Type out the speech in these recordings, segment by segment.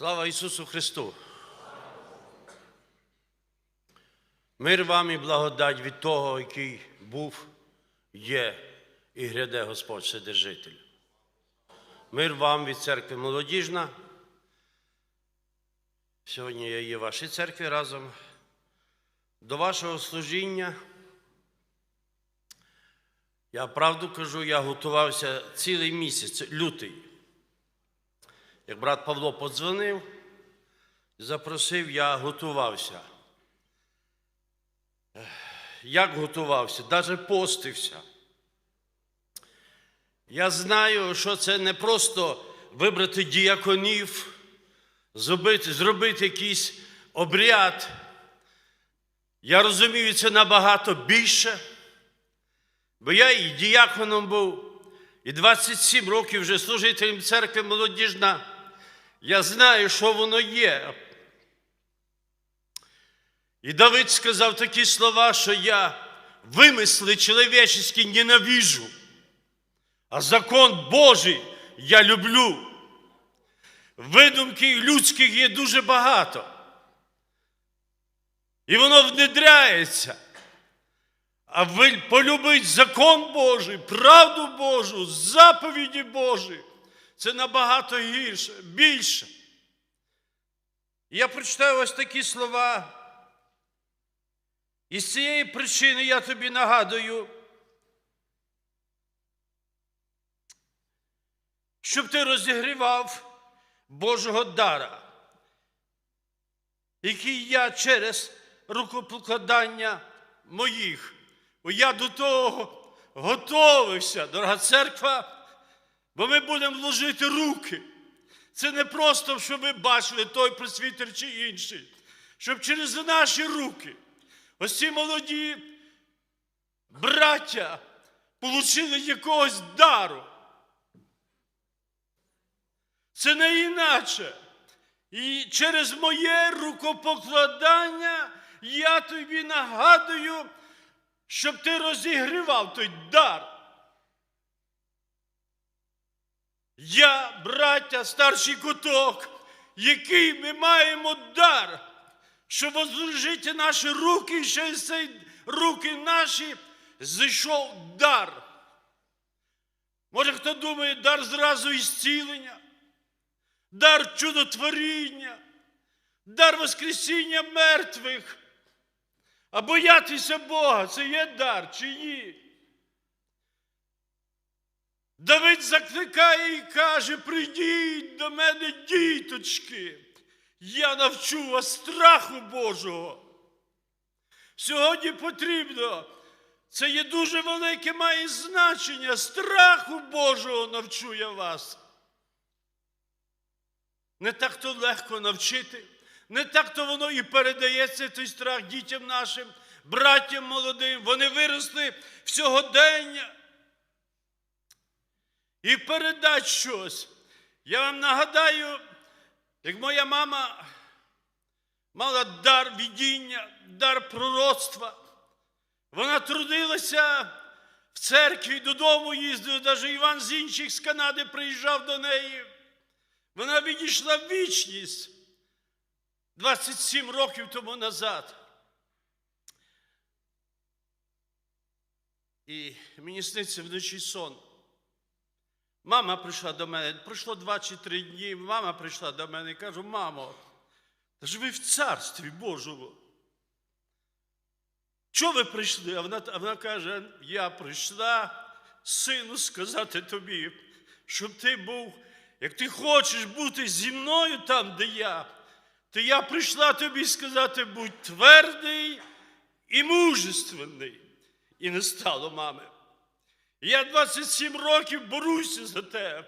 Слава Ісусу Христу! Мир вам і благодать від того, який був, є і гряде Господь Вседержитель. Мир вам від церкви молодіжна. Сьогодні я є в вашій церкві разом. До вашого служіння. Я правду кажу, я готувався цілий місяць, лютий. Як брат Павло подзвонив, запросив, я готувався. Як готувався? Навіть постився. Я знаю, що це не просто вибрати діяконів, зробити, зробити якийсь обряд. Я розумію, це набагато більше. Бо я і діяконом був, і 27 років вже служителем церкви молодіжна. Я знаю, що воно є. І Давид сказав такі слова, що я вимисли чоловічі ненавижу, а закон Божий я люблю. Видумки людських є дуже багато. І воно внедряється. А ви полюбить закон Божий, правду Божу, заповіді Божі. Це набагато гірше, більше. Я прочитаю ось такі слова. І з цієї причини я тобі нагадую, щоб ти розігрівав Божого дара, який я через рукопокладання моїх. Я до того готовився, дорога церква, бо ми будемо вложити руки. Це не просто, щоб ви бачили той просвітер чи інший, щоб через наші руки ось ці молоді браття отримали якогось дару. Це не іначе. І через моє рукопокладання я тобі нагадую, щоб ти розігрівав той дар. Я, браття, старший куток, який ми маємо дар, щоб возложити наші руки, і через цей руки наші зійшов дар. Може, хто думає, дар зразу ісцілення, дар чудотворіння, дар Воскресіння мертвих. А боятися Бога це є дар чи ні? Давид закликає і каже: прийдіть до мене, діточки, я навчу вас страху Божого. Сьогодні потрібно, це є дуже велике має значення. Страху Божого навчу я вас. Не так то легко навчити. Не так то воно і передається той страх дітям нашим, браттям молодим. Вони виросли в сьогодення. І передать щось. Я вам нагадаю, як моя мама мала дар відіння, дар пророцтва. Вона трудилася в церкві, додому їздила, навіть Іван з інших з Канади приїжджав до неї. Вона відійшла в вічність. 27 років тому назад. І мені сниться вночі сон. Мама прийшла до мене, пройшло два чи три дні. Мама прийшла до мене і каже, мамо, та ж ви в царстві Божому. Чого ви прийшли? А вона, а вона каже, я прийшла сину сказати тобі, щоб ти був, як ти хочеш бути зі мною там, де я то я прийшла тобі сказати, будь твердий і мужественний. І не стало мами. Я 27 років борюся за те,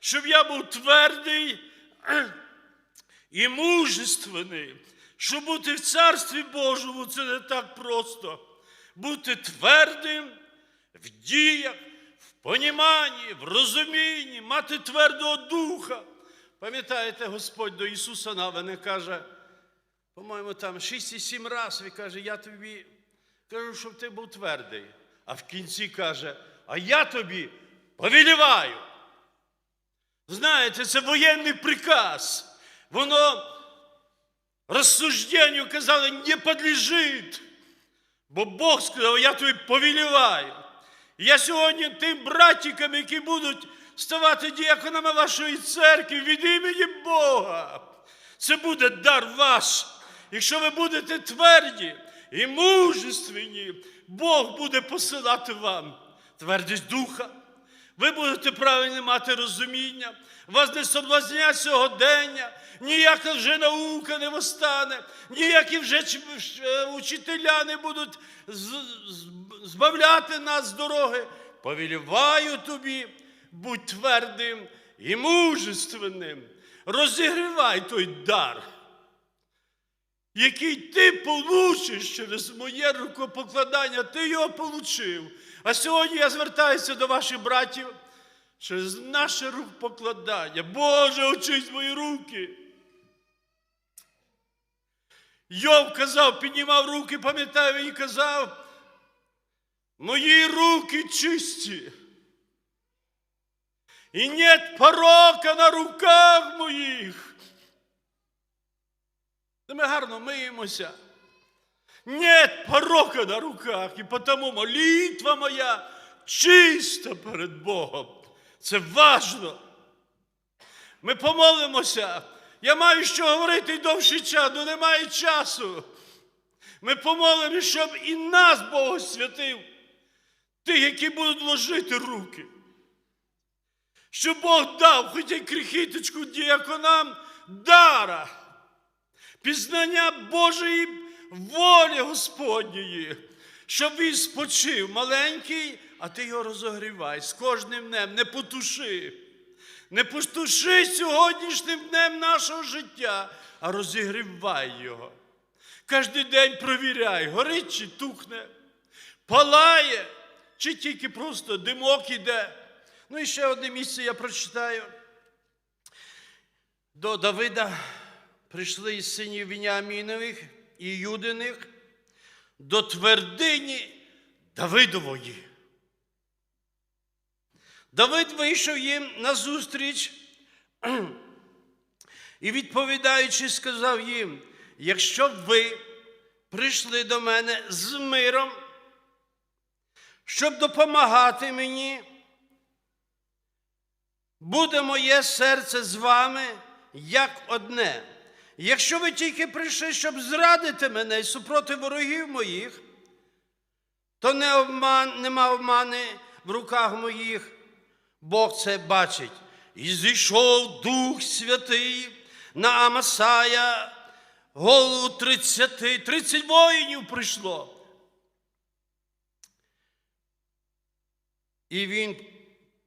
щоб я був твердий і мужественний. Щоб бути в Царстві Божому, це не так просто. Бути твердим в діях, в поніманні, в розумінні, мати твердого духа. Пам'ятаєте, Господь до Ісуса Навини каже, по-моєму, там 6 і 7 разів, каже, я тобі кажу, щоб ти був твердий. А в кінці каже, а я тобі повеліваю. Знаєте, це воєнний приказ. воно розсужденню казали, не подлежить. Бо Бог сказав, я тобі повіліваю. Я сьогодні тим братікам, які будуть ставати діяконами вашої церкви від імені Бога. Це буде дар ваш. Якщо ви будете тверді і мужественні, Бог буде посилати вам твердість духа. Ви будете правильно мати розуміння, вас не соблазнять сьогодення, ніяка вже наука не восстане, ніякі вже е, учителя не будуть збавляти нас з дороги. Повіліваю тобі, будь твердим і мужественним. Розігрівай той дар, який ти получиш через моє рукопокладання, ти його получив. А сьогодні я звертаюся до ваших братів через наше рукопокладання. Боже, очись мої руки. Йов казав, піднімав руки, пам'ятаю, він казав, мої руки чисті. І нет порока на руках моїх. Та Ми гарно миємося. Нет порока на руках, і потому молитва моя чиста перед Богом. Це важно. Ми помолимося. Я маю що говорити й довший час, але немає часу. Ми помолимося, щоб і нас Бог святив, тих, які будуть ложити руки. Щоб Бог дав хоч й крихіточку діяконам дара, пізнання Божої волі Господньої, щоб він спочив маленький, а ти його розогрівай з кожним днем, не потуши. Не потуши сьогоднішнім днем нашого життя, а розігрівай його. Кожен день провіряй, горить чи тухне, палає, чи тільки просто димок іде. Ну і ще одне місце я прочитаю. До Давида прийшли із синів Вініамінових і Юдиних до твердині Давидової. Давид вийшов їм назустріч і, відповідаючи, сказав їм: якщо ви прийшли до мене з миром, щоб допомагати мені, буде моє серце з вами як одне. Якщо ви тільки прийшли, щоб зрадити мене супроти ворогів моїх, то не обман, нема обмани в руках моїх. Бог це бачить. І зійшов Дух Святий на Амасая, голову 30, 30 воїнів прийшло. І він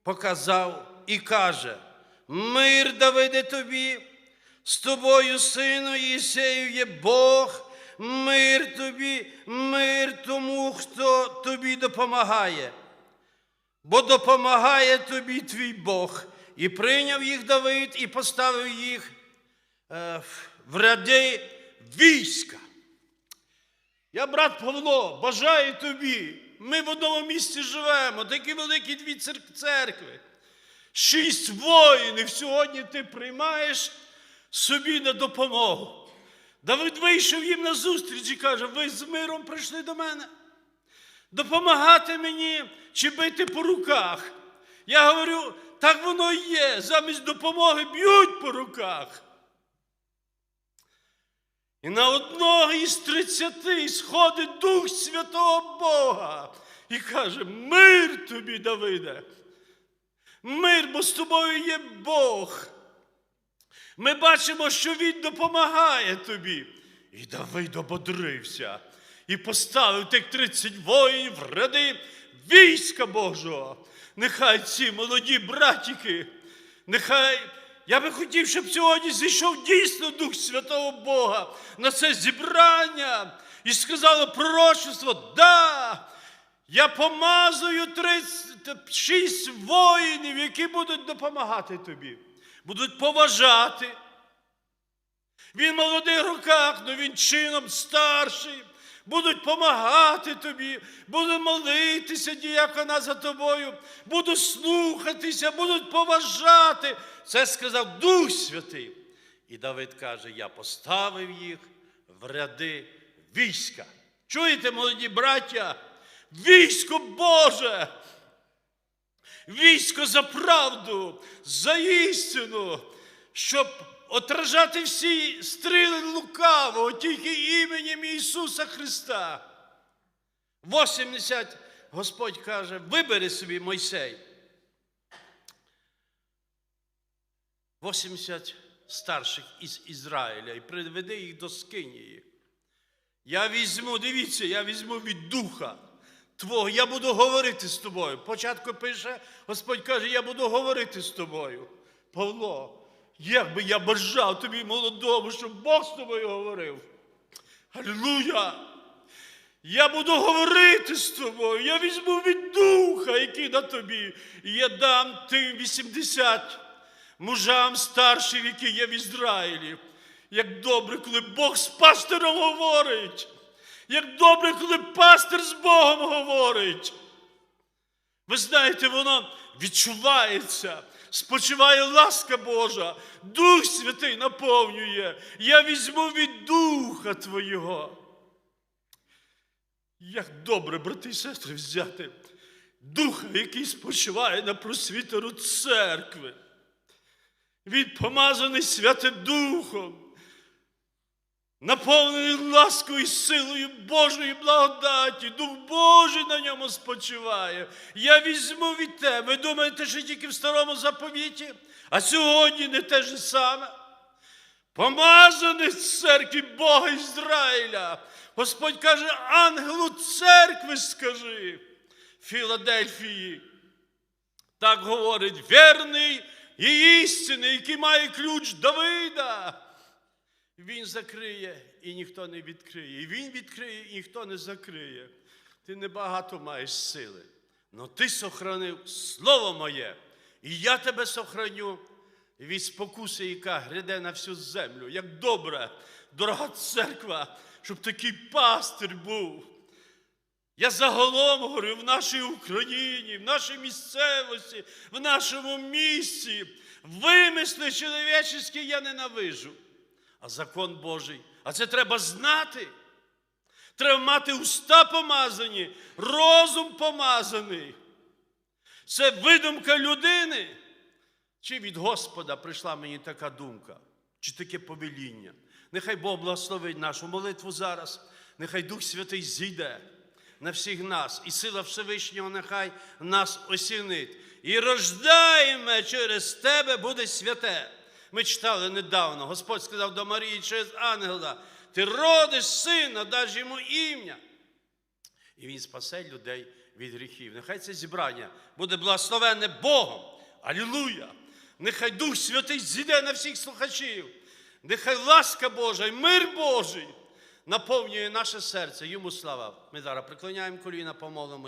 показав і каже: Мир Давиде тобі, з тобою, сину Єсею, є Бог, мир тобі, мир тому, хто тобі допомагає. Бо допомагає тобі твій Бог. І прийняв їх Давид і поставив їх е, в ряди війська. Я, брат Павло, бажаю тобі. Ми в одному місці живемо, такі великі дві цер- церкви. Шість воїнів сьогодні ти приймаєш собі на допомогу. Давид вийшов їм на зустріч і каже: ви з миром прийшли до мене допомагати мені чи бити по руках. Я говорю, так воно і є. Замість допомоги б'ють по руках. І на одного із тридцяти сходить Дух Святого Бога і каже: Мир тобі, Давиде. Мир, бо з тобою є Бог. Ми бачимо, що Він допомагає тобі. І Давид ободрився і поставив тих 30 воїнів в ряди війська Божого. Нехай ці молоді братіки, нехай я би хотів, щоб сьогодні зійшов дійсно Дух Святого Бога на це зібрання і сказало пророчество, да, я помазую 36 воїнів, які будуть допомагати тобі, будуть поважати. Він в молодих роках, але він чином старший. Будуть помагати тобі, будуть молитися діякона за тобою, будуть слухатися, будуть поважати. Це сказав Дух Святий. І Давид каже: Я поставив їх в ряди війська. Чуєте, молоді браття? Військо Боже! Військо за правду, за істину, щоб отражати всі стріли лукавого тільки іменем Ісуса Христа. 80 Господь каже, вибери собі Мойсей. 80 старших із Ізраїля і приведи їх до Скинії. Я візьму, дивіться, я візьму від духа Твого, я буду говорити з тобою. Початку пише, Господь каже, я буду говорити з тобою. Павло, як би я бажав тобі молодому, щоб Бог з тобою говорив. Аллилуйя! Я буду говорити з тобою, я візьму від духа, який на тобі, і я дам тим 80 мужам старшим, які є в Ізраїлі. Як добре, коли Бог з пастором говорить. Як добре, коли пастир з Богом говорить. Ви знаєте, воно відчувається, спочиває ласка Божа, Дух Святий наповнює. Я візьму від Духа Твого. Як добре, брати і сестри, взяти Духа, який спочиває на просвітеру церкви. Він помазаний Святим Духом, наповнений ласкою і силою Божої благодаті, Дух Божий на ньому спочиває. Я візьму від тебе. Ви думаєте, що тільки в старому заповіті, а сьогодні не те ж саме. Помазаний з церкви Бога Ізраїля. Господь каже, ангелу церкви скажи Філадельфії. Так говорить вірний і істинний, який має ключ Давида. Він закриє і ніхто не відкриє. Він відкриє, і ніхто не закриє. Ти небагато маєш сили. Но ти сохранив слово моє, і я тебе сохраню від спокуси, яка гряде на всю землю. Як добре, дорога церква, щоб такий пастир був. Я загалом говорю в нашій Україні, в нашій місцевості, в нашому місті. Вимисли чоловічі я ненавижу. А закон Божий. А це треба знати. Треба мати уста помазані, розум помазаний. Це видумка людини. Чи від Господа прийшла мені така думка, чи таке повеління? Нехай Бог благословить нашу молитву зараз, нехай Дух Святий зійде на всіх нас, і сила Всевишнього нехай нас осінить. І рождаємо через тебе буде святе. Ми читали недавно, Господь сказав до Марії через ангела, ти родиш сина, даш йому ім'я. І він спасе людей від гріхів. Нехай це зібрання буде благословенне Богом. Алілуя! Нехай Дух Святий зійде на всіх слухачів. Нехай ласка Божа і мир Божий наповнює наше серце. Йому слава. Ми зараз приклоняємо коліна, помолимося.